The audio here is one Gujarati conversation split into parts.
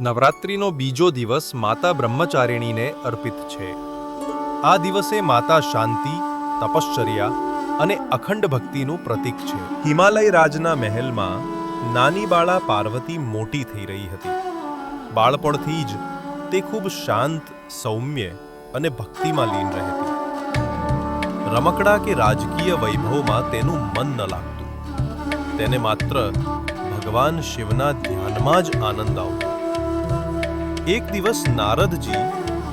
નવરાત્રિનો બીજો દિવસ માતા બ્રહ્મચારિણીને અર્પિત છે. આ દિવસે માતા શાંતિ, તપશ્ચર્યા અને અખંડ ભક્તિનું પ્રતીક છે. હિમાલય રાજના મહેલમાં નાની બાળા પાર્વતી મોટી થઈ રહી હતી. બાળપણથી જ તે ખૂબ શાંત, સૌમ્ય અને ભક્તિમાં લીન રહેતી. રમકડા કે રાજકીય વૈભવમાં તેનું મન ન લાગતું. તેને માત્ર ભગવાન શિવના ધ્યાનમાં જ આનંદ આવતો. એક દિવસ નારદજી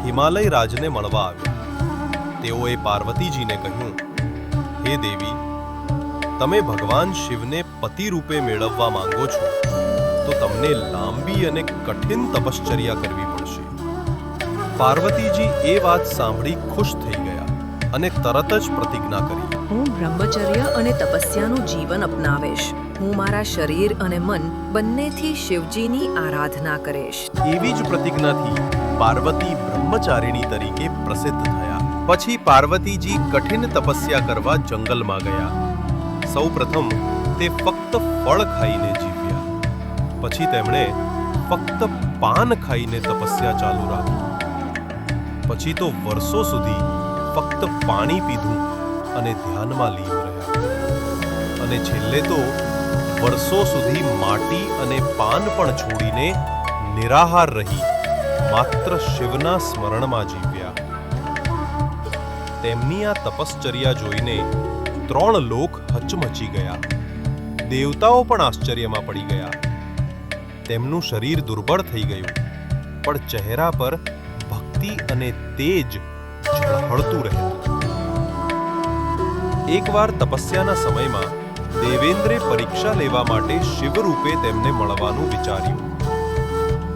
હિમાલય રાજને મળવા આવ્યા. તેઓએ પાર્વતીજીને કહ્યું, હે દેવી, તમે ભગવાન શિવને પતિ રૂપે મેળવવા માંગો છો, તો તમને લાંબી અને કઠિન તપશ્ચર્યા કરવી પડશે. પાર્વતીજી એ વાત સાંભળી ખુશ થઈ ગયા અને તરત જ પ્રતિજ્ઞા કરી. હું બ્રહ્મચર્ય અને તપસ્યાનું જીવન અપનાવીશ. હું મારા શરીર અને મન બંનેથી શિવજીની આરાધના કરીશ. એવી જ પ્રતિજ્ઞાથી પાર્વતી બ્રહ્મચારિણી તરીકે પ્રસિદ્ધ થયા. પછી પાર્વતીજી કઠિન તપસ્યા કરવા જંગલમાં ગયા. સૌપ્રથમ તે ફક્ત ફળ ખાઈને જીવ્યા. પછી તેમણે ફક્ત પાન ખાઈને તપસ્યા ચાલુ રાખી. પછી તો વર્ષો સુધી ફક્ત પાણી પીધું. અને ધ્યાનમાં લીન રહ્યા. અને છેલ્લે તો વર્ષો સુધી માટી અને પાન પણ છોડીને નિરાહાર રહી માત્ર શિવના સ્મરણમાં જીવ્યા. તેમની આ તપશ્ચર્યા જોઈને ત્રણ લોક હચમચી ગયા. દેવતાઓ પણ આશ્ચર્યમાં પડી ગયા. તેમનું શરીર દુર્બળ થઈ ગયું, પણ ચહેરા પર ભક્તિ અને તેજ ઝળહળતું રહેતું. એકવાર તપસ્યાના સમયમાં દેવેન્દ્રે પરીક્ષા લેવા માટે શિવરૂપે તેમને મળવાનું વિચાર્યું.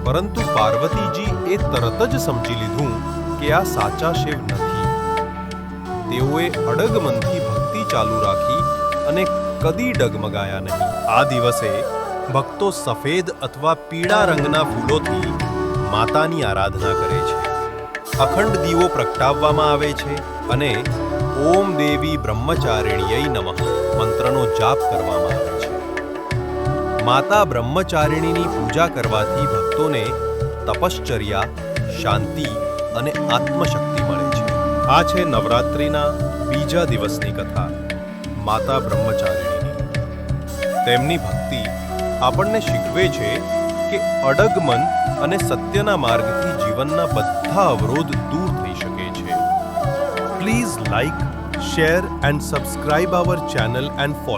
પરંતુ પાર્વતીજી એ તરત જ સમજી લીધું કે આ સાચા શિવ નથી. તેઓએ અડગ મનથી ભક્તિ ચાલુ રાખી અને કદી ડગમગાયા નહીં. આ દિવસે ભક્તો સફેદ અથવા પીળા રંગના ફૂલોથી માતાની આરાધના કરે છે. અખંડ દીવો પ્રગટાવવામાં આવે છે અને ઓમ દેવી બ્રહ્મચારિણ્યય નમઃ મંત્રનો જાપ કરવામાં આવે છે. માતા બ્રહ્મચારિણીની પૂજા કરવાથી ભક્તોને તપશ્ચર્યા, શાંતિ અને આત્મશક્તિ મળે છે. આ છે નવરાત્રિના બીજા દિવસની કથા માતા બ્રહ્મચારિણીની. તેમની ભક્તિ આપણને શીખવે છે કે અડગ મન અને સત્યના માર્ગથી જીવનના બધા અવરોધ દૂર Please like, share and subscribe our channel and follow.